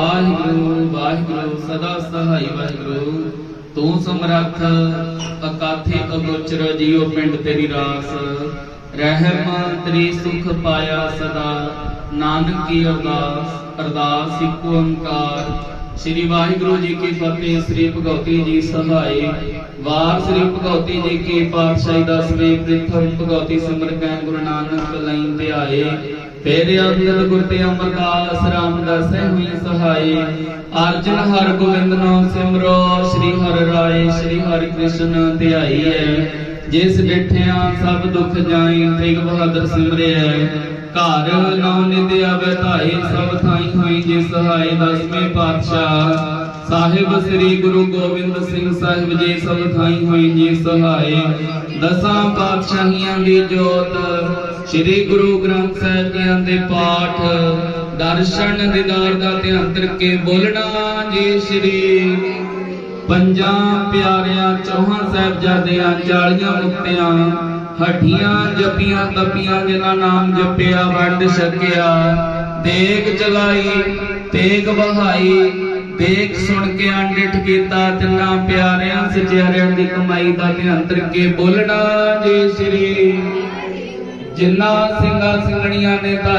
ਵਾਹਿਗੁਰੂ ਵਾਹਿਗੁਰੂ, ਸਦਾ ਸਹਾਈ ਵਾਹਿਗੁਰੂ। ਤੂੰ ਸਮਰੱਥ, ਅਕਾਥੇ ਅਗੋਚਰ ਜੀਉ ਪਿੰਡ ਤੇਰੀ ਰਾਸ। ਰਹਿਮ ਤੇਰੀ ਸੁਖ ਪਾਇਆ ਸਦਾ। ਨਾਨਕ ਕੀ ਅਰਦਾਸ ਅਰਦਾਸ ਇੱਕ ਓੰਕਾਰ। ਸ੍ਰੀ ਵਾਹਿਗੁਰੂ ਜੀ ਕੀ ਫਤਿਹ, ਸ੍ਰੀ ਭਗਵਤੀ ਜੀ ਸਹਾਈ। ਵਾਰ ਸ੍ਰੀ ਭਗਵਤੀ ਜੀ ਕੀ ਪਾਤਸ਼ਾਹੀ ਦਾ ਸ੍ਰੀ ਪ੍ਰਥਮ ਭਗਵਤੀ ਸਿਮਰ ਕੈ ਗੁਰੂ ਨਾਨਕ ਲਈ ਧਿਆਏ ਤੇਰੇ ਅੰਦਰ ਗੁਰ ਤੇ ਅਮਰਦਾਸ ਰਾਮਦਾਸ ਹੋਈ ਸਹਾਈ। ਅਰਜਨ ਹਰ ਗੋਬਿੰਦ ਨਾਮ ਸਿਮਰੋ, ਸ੍ਰੀ ਹਰਿ ਰਾਏ, ਸ੍ਰੀ ਹਰਿ ਕ੍ਰਿਸ਼ਨ ਧਿਆਈ ਹੈ। ਜਿਸ ਡਿਠਿਆ ਸਭ ਦੁੱਖ ਜਾਈ ਤੇਗ ਬਹਾਦਰ ਸਿਮਰਿਆ ਘਰ ਨਾਮ ਨਿਤ ਆਵੇ ਸਭ ਥਾਈ ਹੋਈ ਜੇ ਸਹਾਈ ਦਸਵੇਂ ਪਾਤਸ਼ਾਹ। ਸਾਹਿਬ ਸ੍ਰੀ ਗੁਰੂ ਗੋਬਿੰਦ ਸਿੰਘ ਸਾਹਿਬ ਜੀ, ਸਭ ਥਾਈ ਹੋਈ ਜੀ ਸਹਾਈ। ਦਸਾਂ ਪਾਤਸ਼ਾਹੀਆਂ ਦੀ ਜੋਤ, ਸ੍ਰੀ ਗੁਰੂ ਗ੍ਰੰਥ ਸਾਹਿਬ ਜੀਆਂ ਦੇ ਪਾਠ। ਦਰਸ਼ਨ ਦੀਦਾਰ ਦਾ ਧਿਆਨ ਕਰਕੇ ਬੋਲਣਾ ਜੀ ਸ੍ਰੀ ਪੰਜਾਂ ਪਿਆਰਿਆਂ ਚੌਹਾਂ ਸਾਹਿਬਜ਼ਾਦਿਆਂ ਚਾਲੀਆਂ ਮੁਕਤਿਆਂ ਹੱਡੀਆਂ ਜਪੀਆਂ ਤਪੀਆਂ ਜਿਨ੍ਹਾਂ ਨਾਮ ਜਪਿਆ ਵੰਡ ਸਕਿਆ ਦੇਗ ਜਲਾਈ ਤੇਗ ਵਹਾਈ, ਦੇਖ ਸੁਣ ਕੇ ਅੰਡਿਠ ਕੀਤਾ ਤਿੰਨਾਂ ਪਿਆਰਿਆਂ ਸਚਿਆਰਿਆਂ ਦੀ ਕਮਾਈ ਦਾ ਧਿਆਨ ਕੇ ਬੋਲਣਾ ਜੀ ਸ੍ਰੀ। ਜਿਨ੍ਹਾਂ ਸਿੰਘਾਂ ਸਿੰਘਣੀਆਂ ਨੇ ਧਾਰੀ